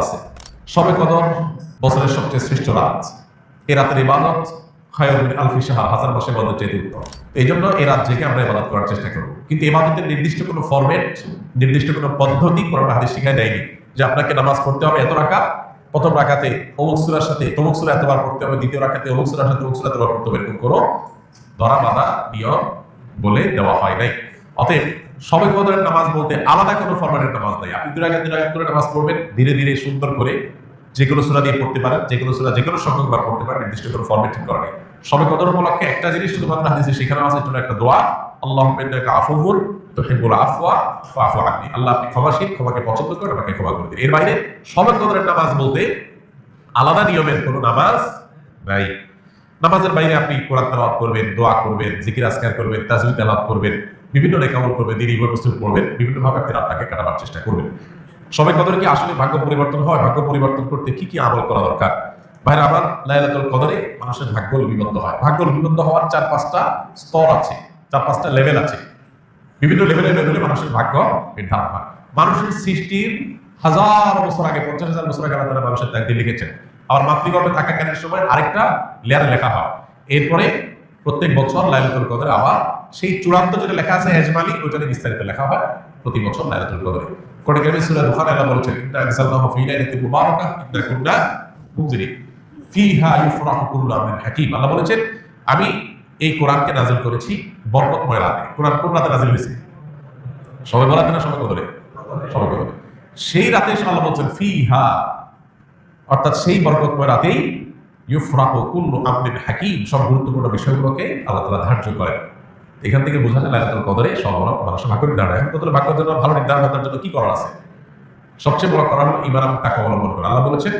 আছে। সবে কদর বছরের সবচেয়ে শ্রেষ্ঠ রাত। এ রাতের ইবাদত খায়রুল আলফি সাহার হাজার মাসে ইবাদত চেয়ে উত্তম। এই জন্য রাত জেগে আমরা ইবাদত করার চেষ্টা করব। কিন্তু ইবাদতের নির্দিষ্ট কোনো ফরম্যাট নির্দিষ্ট কোনো পদ্ধতি কোরআন হাদিস শিখায় দেয়নি যে আপনাকে নামাজ পড়তে হবে এত রাখা প্রথম রাখাতে অমুক সুরার সাথে, তমুক সুরা এতবার পড়তে হবে, দ্বিতীয় রাখাতে অমুক সুরার সাথে অমুক সুরা এতবার পড়তে হবে, এরকম কোনো ধরা বাঁধা নিয়ম বলে দেওয়া হয় নাই। অতএব সবে কদরের নামাজ বলতে আলাদা কোনো ফরম্যাটের নামাজ নাই। আপনি দুই দুই রাখাত করে নামাজ পড়বেন, ধীরে ধীরে সুন্দর করে যে কোনো সুরা দিয়ে পড়তে পারেন যে কোনো সুরা যে কোনো সংখ্যকবার পড়তে পারেন, নির্দিষ্ট কোনো ফরম্যাট ঠিক করা নেই। সবে কদর উপলক্ষে একটা জিনিস শুধুমাত্র হাদিসে শেখানো আছে জন্য একটা দোয়া আল্লাহ আফুল তো হেবুল আফওয়া আফু আপনি আল্লাহ আপনি ক্ষমাশীল, ক্ষমাকে পছন্দ করেন আমাকে ক্ষমা করে দিন। এর বাইরে সবে কদরের নামাজ বলতে আলাদা নিয়মের কোনো নামাজ নাই। নামাজের বাইরে আপনি কোরআন তেলাওয়াত করবেন, দোয়া করবেন, জিকির আজকার করবেন তাজমি তেলাওয়াত করবেন। বিভিন্ন রেকামল করবেন দিনী বস্তু পড়বেন, বিভিন্নভাবে আপনি রাতটাকে কাটাবার চেষ্টা করবেন। সবাই কদরে কি আসলে ভাগ্য পরিবর্তন হয়, ভাগ্য পরিবর্তন করতে কি কি আমল করা দরকার? ভাইরা আবার লাইলাতুল কদরে মানুষের ভাগ্য লিপিবদ্ধ হয়। ভাগ্য লিপিবদ্ধ হওয়ার চার পাঁচটা স্তর আছে চার পাঁচটা লেভেল আছে। বিভিন্ন লেভেলে লেভেলে মানুষের ভাগ্য নির্ধারণ হয়। মানুষের সৃষ্টির হাজার বছর আগে, পঞ্চাশ হাজার বছর আগে তাআলা মানুষের তাকদির লিখেছেন। আবার মাতৃগর্ভে থাকাকালীন সময় আরেকটা লেয়ারে লেখা হয়। এরপরে প্রত্যেক বছর লাইলাতুল কদরে আবার সেই চূড়ান্ত যেটা লেখা আছে এজমালি ওইটা বিস্তারিত লেখা হয় প্রতি বছর লাইলাতুল কদরে। কোরআন কারিমে সূরা বুখারী আল্লাহ বলেছেন ইন্না আনজালনাহু ফি লাইলাতিন মুবারাকাহ ইন্না কুন্না মুনজিরিন। ফিহা ইফরাহু কুল্লু আমরিন হাকীম। আল্লাহ বলেছেন, আমি এই কোরআনকে নাযিল করেছি বরকতময় রাতে। কোরআন কোন রাতে নাজিল হয়েছে? সবে বরাতে না সবে কদরে সবে কদরে সেই রাতে আল্লাহ বলছেন, ফিহা, অর্থাৎ সেই বরকতময় রাতেই ইউফরাহু কুল্লু আমরিন হাকীম, সব গুরুত্বপূর্ণ বিষয়গুলোকে আল্লাহ তাআলা ধার্য করেন। এখান থেকে বোঝা যায় লাইলাতুল কদরে সব মানুষের ভাগ্য নির্ধারণ হয়। এখন কদরে ভাগ্যের জন্য ভালো নির্ধারণ করার জন্য কি করার আছে? সবচেয়ে বড় করার হলো ইমান এবং টাকা অবলম্বন করা। আল্লাহ বলেছেন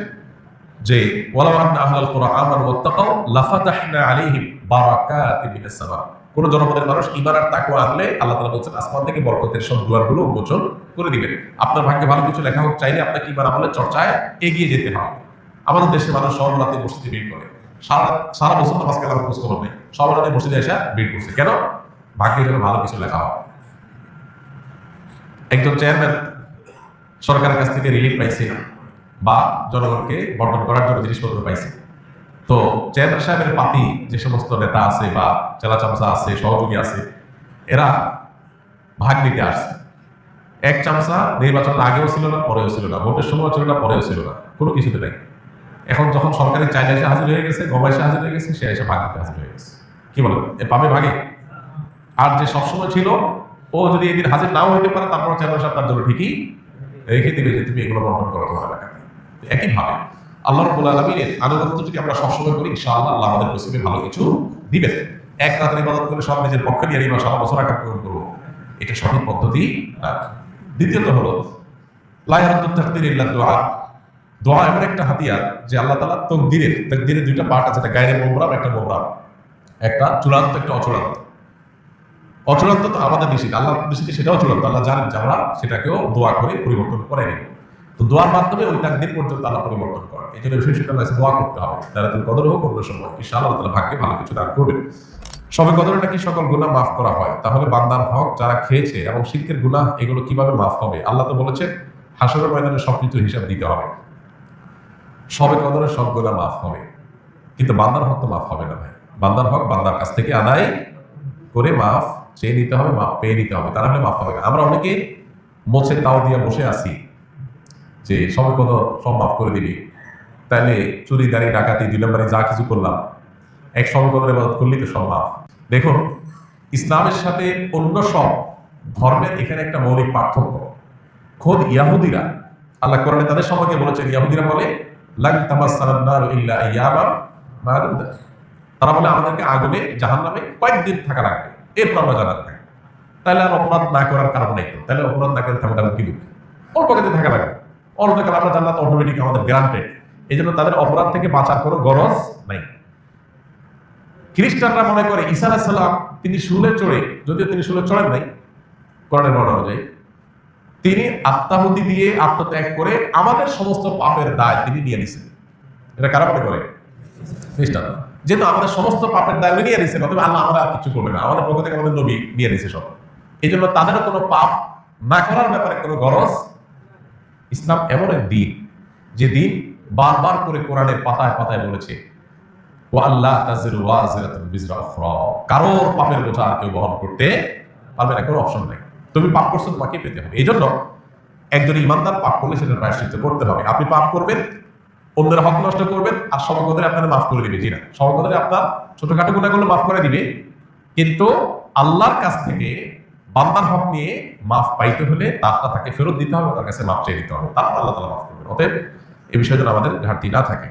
যে, ওয়ালাউ আন্না আহলাল কুরআন আমানু ওয়াত্তাকাউ, লাফাতাহনা আলাইহিম বারাকাতিন মিনাস সামা। কোন জনপদের মানুষ ইমান আর তাকওয়া আনলে আল্লাহ তাআলা বলছেন, আসমান থেকে বরকতের সব দুয়ারগুলো উন্মোচন করে দিবেন। আপনার ভাগ্যে ভালো কিছু লেখা হোক, চাইলে আপনাকে ইমান আমলের চর্চায় এগিয়ে যেতে হবে। আমাদের দেশের মানুষ সব রাতে মসজিদে ভিড় করে। সারা সারা বছর নামাজ কালাম খোঁজ খবর নেই সব রাতে মসজিদে এসে ভিড় করছে। কেন? ভাগ্যে যেন ভালো কিছু লেখা হয় একজন চেয়ারম্যান সরকারের কাছ থেকে রিলিফ পাইছে বা জনগণকে বন্টন করার জন্য জিনিসপত্র পাইছে। তো চেয়ারম্যান সাহেবের পাতি যে সমস্ত নেতা আছে বা চেলা চামচা আছে, সহযোগী আছে, এরা ভাগ নিতে আসছে। এক চামচা নির্বাচন আগেও ছিল না, পরেও ছিল না, ভোটের সময় ছিল না, পরেও ছিল না, কোনো কিছুতে নেই। এখন যখন সরকারের চাইলে এসে হাজির হয়ে গেছে গম এসে হাজির হয়ে গেছে, সে এসে ভাগ নিতে হাজির হয়ে গেছে। কি বলেন? এ পাবে ভাগে? আর যে সবসময় ছিল, ও যদি এদিন হাজির নাও হইতে পারে, তারপর চেয়ারম্যান সাহেব তার জন্য ঠিকই রেখে দিবে যে তুমি এগুলো বন্টন করো তোমার এলাকায় একইভাবে আল্লাহ রব্বুল আলমীর আনুগত্য যদি আমরা সবসময় করি, ইনশাআল্লাহ আল্লাহ আমাদের নসিবে ভালো কিছু দিবেন। এক রাতের ইবাদত করে সব নিজের পক্ষে নিয়ে নিবা, সারা বছর আঘাত পূরণ করব। এটা সঠিক পদ্ধতি না। দ্বিতীয়ত হলো লাইহাদুত তাকদির ইল্লা দোয়া। দোয়া এমন একটা হাতিয়ার যে আল্লাহ তাআলা তকদিরের তকদিরের দুইটা পার্ট আছে, একটা গায়ের মোমরাম একটা মোমরাম একটা চূড়ান্ত, একটা অচূড়ান্ত। অচূড়ান্ত তো আমাদের নিষিদ্ধ আল্লাহ নিষিদ্ধ সেটাও চূড়ান্ত। আল্লাহ জানেন যে আমরা সেটাকেও দোয়া করে পরিবর্তন করে নিব। তো দোয়ার মাধ্যমে ওই তাকদির পর্যন্ত আল্লাহ পরিবর্তন করে এই জন্য বিশেষ দোয়া করতে হবে। তারা তুমি কদর হোক, অন্য সময় ইনশা আল্লাহ তালা ভাগ্যে ভালো কিছু দান করবে সবে কদরে নাকি সকল গুনাহ মাফ করা হয়? তাহলে বান্দার হক যারা খেয়েছে এবং শিল্পের গুনাহ এগুলো কীভাবে মাফ হবে? আল্লাহ তো বলেছেন, হাসরের ময়দানে সবকিছু হিসাব দিতে হবে। সবে কদরে সব গুনাহ মাফ হবে। কিন্তু বান্দার হক তো মাফ হবে না ভাই। বান্দার হক বান্দার কাছ থেকে আদায় করে মাফ চেয়ে নিতে হবে মাফ পেয়ে নিতে হবে, তারা হলে মাফ হবে না আমরা অনেকে মোছে তাও দিয়ে বসে আছি যে সবে কত, সব মাফ করে দিবি। তাহলে চুরি দাঁড়ি ডাকাতি দুই নম্বরে যা কিছু করলাম, এক সবে কদর ইবাদত করলেই তো সব মাফ। দেখুন, ইসলামের সাথে অন্য সব ধর্মের এখানে একটা মৌলিক পার্থক্য। খোদ ইয়াহুদিরা, আল্লাহ কোরআনে তাদের সম্পর্কে বলেছেন, ইয়াহুদিরা বলে ইল্লা ইয়াবা তারা বলে, আমাদেরকে আগুনে জাহান্নামে কয়েকদিন থাকা লাগবে। এরপর আমরা জানার থাকি তাহলে আর অপরাধ না করার কারণ নেই তাহলে অপরাধ না করে থাকা কি দুঃখ অল্প কিছু থাকা লাগবে অল্প কাল আমরা জান্নাত অটোমেটিক আমাদের গ্রান্টেড এই জন্য তাদের অপরাধ থেকে বাঁচার কোনো গরজ নাই। খ্রিস্টানরা মনে করে ঈসা আলাহিসাল্লাম তিনি শুলে চড়ে, যদিও তিনি শুলে চড়েন নাই, কোরআনের বর্ণনা অনুযায়ী, তিনি আত্মাহুতি দিয়ে আত্মত্যাগ করে আমাদের সমস্ত পাপের দায় তিনি নিয়ে নিছেন। এটা কারা মনে করে? খ্রিস্টান যেহেতু আমাদের সমস্ত পাপের দায় নিয়ে নিছেন অথবা আল্লাহ আমরা আর কিছু করবে না। আমাদের পক্ষ থেকে আমাদের নবী নিয়ে নিছে সব। এই জন্য তাদেরও কোনো পাপ না করার ব্যাপারে কোনো গরজ ইসলাম এমন এক দিন, যে দিন বারবার করে কোরআনের পাতায় পাতায় বলেছে ও আল্লাহ কারোর পাপের বোঝা কেউ বহন করতে পারবে না, কোনো অপশন নাই। তুমি পাপ করছ তোমাকে পেতে হবে। এই জন্য একজন ইমানদার পাপ করলে সেটা প্রায়শ্চিত্ত করতে হবে। আপনি পাপ করবেন অন্যের হক নষ্ট করবেন আর সবকদের আপনারা মাফ করে দিবে। জি না, সমাগতরে আপনার ছোটখাটো গুণাগুলো মাফ করে দিবে। কিন্তু আল্লাহর কাছ থেকে বান্দার হক নিয়ে মাফ পাইতে হলে তারটা তাকে ফেরত দিতে হবে, তার কাছে মাফ চেয়ে দিতে হবে। তারপর আল্লাহ তালা মাফ করবেন। অতএব এ বিষয়ে যেন আমাদের ঘাটতি না থাকে।